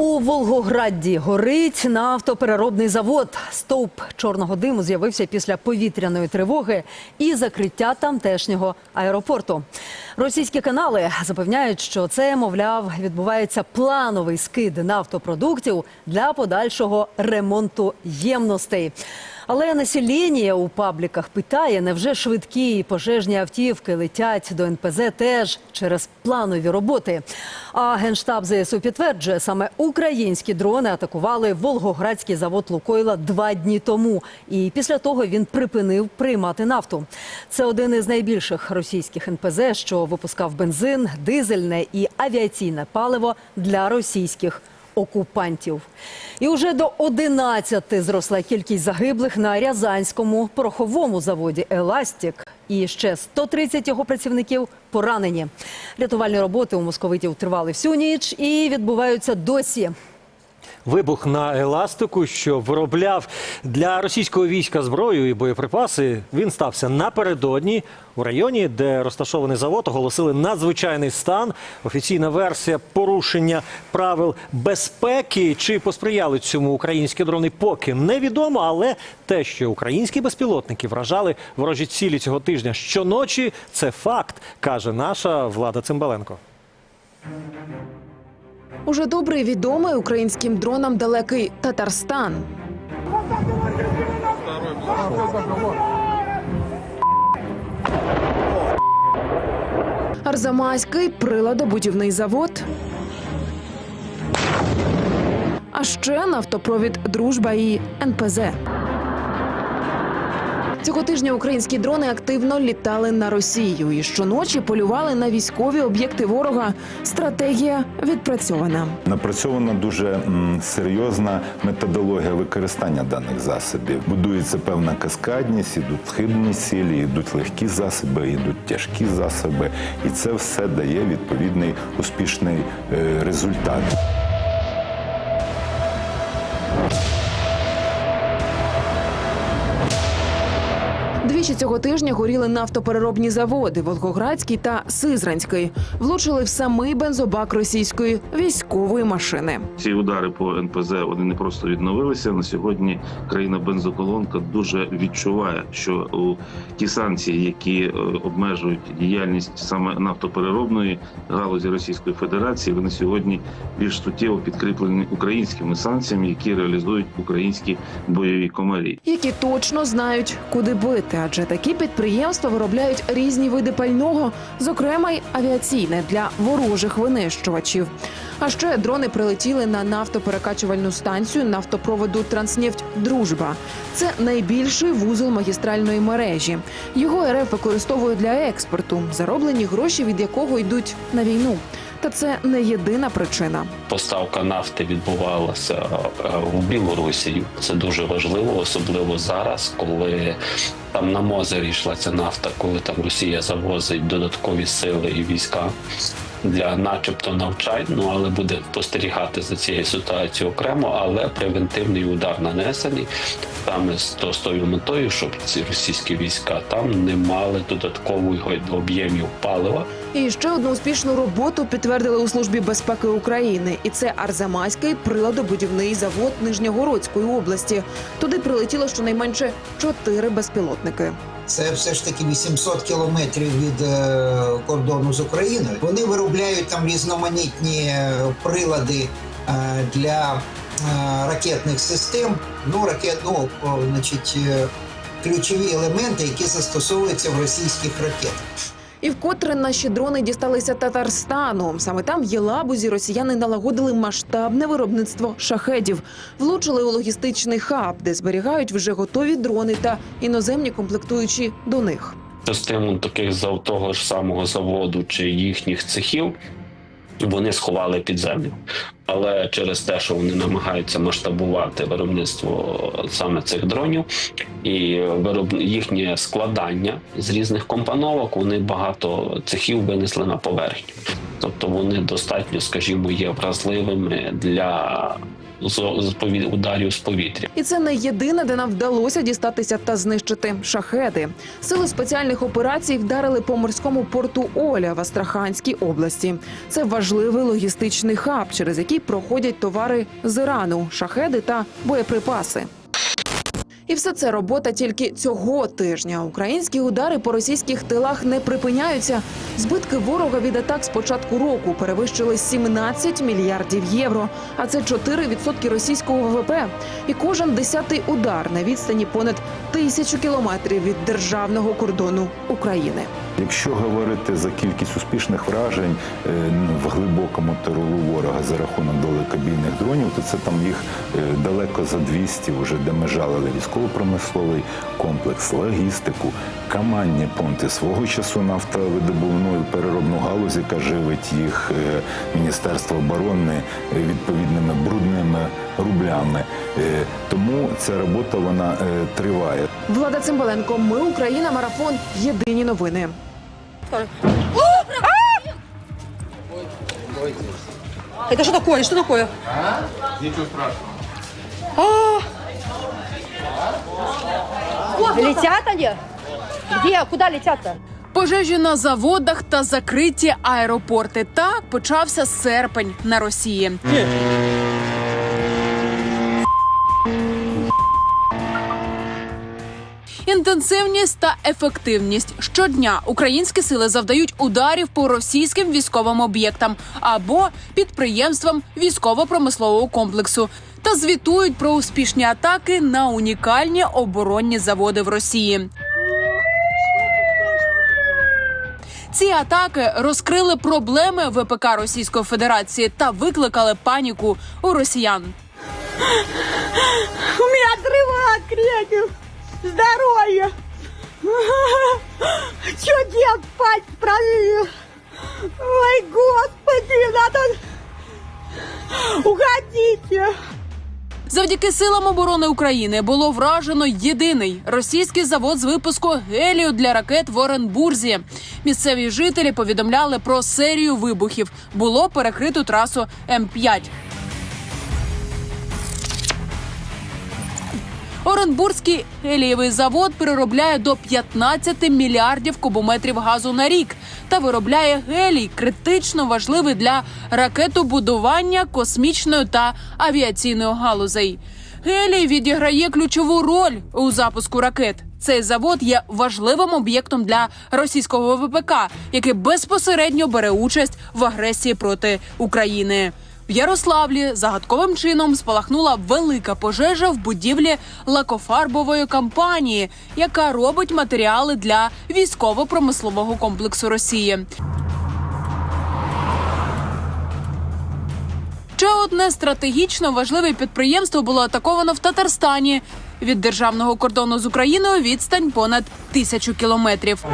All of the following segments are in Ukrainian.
У Волгограді горить нафтопереробний завод. Стовп чорного диму з'явився після повітряної тривоги і закриття тамтешнього аеропорту. Російські канали запевняють, що це, мовляв, відбувається плановий скид нафтопродуктів для подальшого ремонту ємностей. Але населення у пабліках питає, невже швидкі і пожежні автівки летять до НПЗ теж через планові роботи. А генштаб ЗСУ підтверджує, саме українські дрони атакували Волгоградський завод Лукойла два дні тому. І після того він припинив приймати нафту. Це один із найбільших російських НПЗ, що випускав бензин, дизельне і авіаційне паливо для російських окупантів. І уже до 11 зросла кількість загиблих на Рязанському пороховому заводі Еластік. І ще 130 його працівників поранені. Рятувальні роботи у московитів тривали всю ніч і відбуваються досі. Вибух на еластику, що виробляв для російського війська зброю і боєприпаси, він стався напередодні. У районі, де розташований завод, оголосили надзвичайний стан. Офіційна версія порушення правил безпеки. Чи посприяли цьому українські дрони, поки невідомо. Але те, що українські безпілотники вражали ворожі цілі цього тижня щоночі, це факт, каже наша влада Цимбаленко. Уже добре відомий українським дронам далекий Татарстан. Арзамаський приладобудівний завод. А ще нафтопровід Дружба і НПЗ. Цього тижня українські дрони активно літали на Росію і щоночі полювали на військові об'єкти ворога. Стратегія відпрацьована. Напрацьована дуже серйозна методологія використання даних засобів. Будується певна каскадність, ідуть хибні цілі, йдуть легкі засоби, йдуть тяжкі засоби, і це все дає відповідний успішний е, результат. Двічі цього тижня горіли нафтопереробні заводи Волгоградський та Сизранський. Влучили в самий бензобак російської військової машини. Ці удари по НПЗ вони не просто відновилися. На сьогодні країна бензоколонка дуже відчуває, що у ті санкції, які е, обмежують діяльність саме нафтопереробної галузі Російської Федерації, вони сьогодні більш суттєво підкріплені українськими санкціями, які реалізують українські бойові комарі. які точно знають, куди бити, адже такі підприємства виробляють різні види пального, зокрема й авіаційне для ворожих винищувачів. А ще дрони прилетіли на нафтоперекачувальну станцію нафтопроводу Транснефть Дружба. Це найбільший вузол магістральної мережі. Його РФ використовує для експорту, зароблені гроші від якого йдуть на війну. Та це не єдина причина. Поставка нафти відбувалася е, в Білорусію. Це дуже важливо, особливо зараз, коли там на Мозері йшла ця нафта, коли там Росія завозить додаткові сили і війська для, начебто, навчань. Ну але буде спостерігати за цією ситуацією окремо, але превентивний удар нанесений саме з то- тою метою, щоб ці російські війська там не мали додаткових об'ємів палива. І ще одну успішну роботу підтвердили у службі безпеки України, і це Арзамаський приладобудівний завод Нижньогородської області. Туди прилетіло щонайменше чотири безпілотники. Це все ж таки 800 кілометрів від е, кордону з Україною. Вони виробляють там різноманітні е, прилади е, для ракетних систем. Ну, ракет, ну, значить, е, ключові елементи, які застосовуються в російських ракетах. І вкотре наші дрони дісталися Татарстану. Саме там в Єлабузі росіяни налагодили масштабне виробництво шахедів, влучили у логістичний хаб, де зберігають вже готові дрони та іноземні комплектуючі до них. частину таких за того ж самого заводу чи їхніх цехів вони сховали під землю. Але через те, що вони намагаються масштабувати виробництво саме цих дронів і їхнє складання з різних компоновок, вони багато цехів винесли на поверхню. Тобто вони достатньо, скажімо, є вразливими для з- з пові- ударів з повітря. І це не єдине, де нам вдалося дістатися та знищити шахеди. Сили спеціальних операцій вдарили по морському порту Оля в Астраханській області. Це важливий логістичний хаб, через який проходять товари з Ірану, шахеди та боєприпаси. І все це робота тільки цього тижня. Українські удари по російських тилах не припиняються. Збитки ворога від атак з початку року перевищили 17 мільярдів євро. А це 4% російського ВВП. І кожен десятий удар на відстані понад тисячу кілометрів від державного кордону України. Якщо говорити за кількість успішних вражень е, в глибокому тилу ворога за рахунок далекобійних дронів, то це там їх е, далеко за 200 вже, де ми жалили військово-промисловий комплекс, логістику, каманні пункти свого часу нафтовидобувну і переробну галузь, яка живить їх е, Міністерство оборони відповідними брудними рублями. Е, Тому ця робота вона е, триває. Влада Цимбаленко, ми Україна, марафон. Єдині новини. Это что такое? Что такое? Летят они? Где? Куда летят-то? Пожежі на заводах та закриті аеропорти. Так почався серпень на Росії. Інтенсивність та ефективність щодня українські сили завдають ударів по російським військовим об'єктам або підприємствам військово-промислового комплексу та звітують про успішні атаки на унікальні оборонні заводи в Росії. Ці атаки розкрили проблеми ВПК Російської Федерації та викликали паніку у росіян. У мене отрывает крекер. здоров'я. Що делать? Спать правильно. Ой, господи, Завдяки силам оборони України було вражено єдиний російський завод з випуску гелію для ракет в Оренбурзі. Місцеві жителі повідомляли про серію вибухів. Було перекрито трасу М5. Оренбурзький гелієвий завод переробляє до 15 мільярдів кубометрів газу на рік та виробляє гелій, критично важливий для ракетобудування, космічної та авіаційної галузей. Гелій відіграє ключову роль у запуску ракет. Цей завод є важливим об'єктом для російського ВПК, який безпосередньо бере участь в агресії проти України. В Ярославлі загадковим чином спалахнула велика пожежа в будівлі лакофарбової компанії, яка робить матеріали для військово-промислового комплексу Росії. Ще одне стратегічно важливе підприємство було атаковано в Татарстані. Від державного кордону з Україною відстань понад тисячу кілометрів.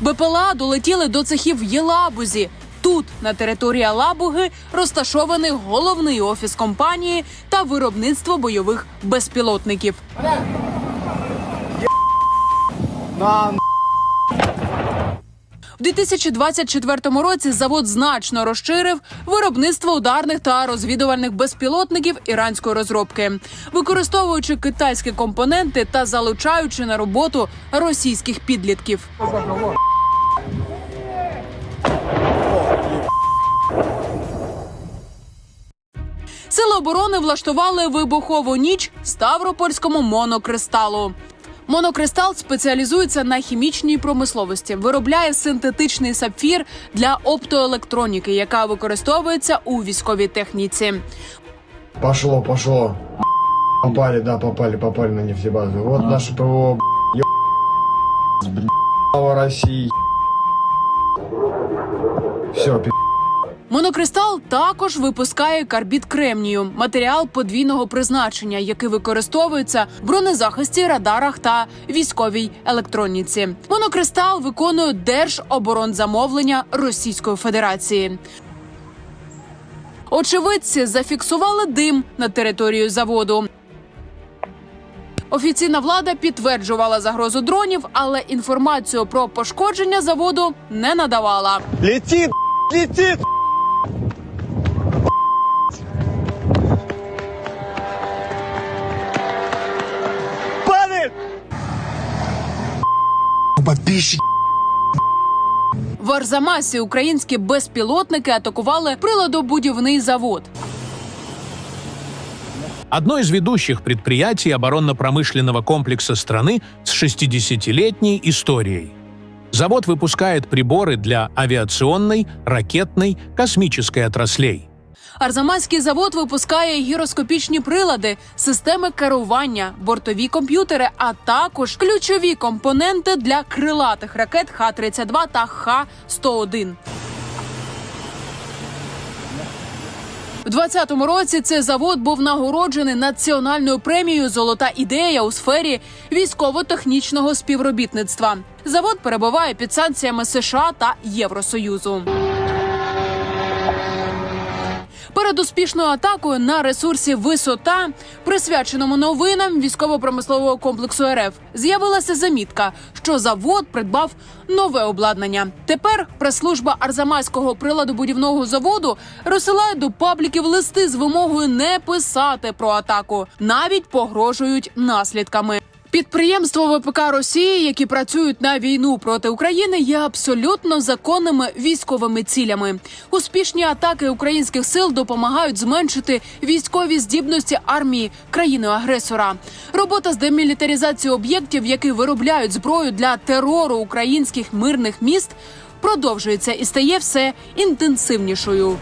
БПЛА долетіли до цехів Єлабузі. Тут, на території Алабуги, розташований головний офіс компанії та виробництво бойових безпілотників. У 2024 році завод значно розширив виробництво ударних та розвідувальних безпілотників іранської розробки, використовуючи китайські компоненти та залучаючи на роботу російських підлітків. Сили оборони влаштували вибухову ніч Ставропольському монокристалу. Монокристал спеціалізується на хімічній промисловості, виробляє синтетичний сапфір для оптоелектроніки, яка використовується у військовій техніці. Пошло, пошло. Попали, да, попали, попали на нефтебазу. Вот наше ПВО, России. Все, пи***. Монокристал також випускає карбід кремнію, матеріал подвійного призначення, який використовується в бронезахисті, радарах та військовій електроніці. Монокристал виконує держоборонзамовлення Російської Федерації. Очевидці зафіксували дим на територію заводу. Офіційна влада підтверджувала загрозу дронів, але інформацію про пошкодження заводу не надавала. Летит, летит. Подписчики. В Арзамасі українські безпілотники атакували приладобудівний завод. Одно из ведущих предприятий оборонно-промышленного комплекса страны с 60-летней историей. Завод выпускает приборы для авиационной, ракетной, космической отраслей. Арзамаський завод випускає гіроскопічні прилади, системи керування, бортові комп'ютери, а також ключові компоненти для крилатих ракет Х-32 та Х-101. У 2020 році цей завод був нагороджений національною премією Золота ідея у сфері військово-технічного співробітництва. Завод перебуває під санкціями США та Євросоюзу. Перед успішною атакою на ресурсі висота, присвяченому новинам військово-промислового комплексу РФ, з'явилася замітка, що завод придбав нове обладнання. Тепер прес-служба Арзамаського приладобудівного заводу розсилає до пабліків листи з вимогою не писати про атаку, навіть погрожують наслідками. Підприємства ВПК Росії, які працюють на війну проти України, є абсолютно законними військовими цілями. Успішні атаки українських сил допомагають зменшити військові здібності армії країни-агресора. Робота з демілітаризації об'єктів, які виробляють зброю для терору українських мирних міст, продовжується і стає все інтенсивнішою.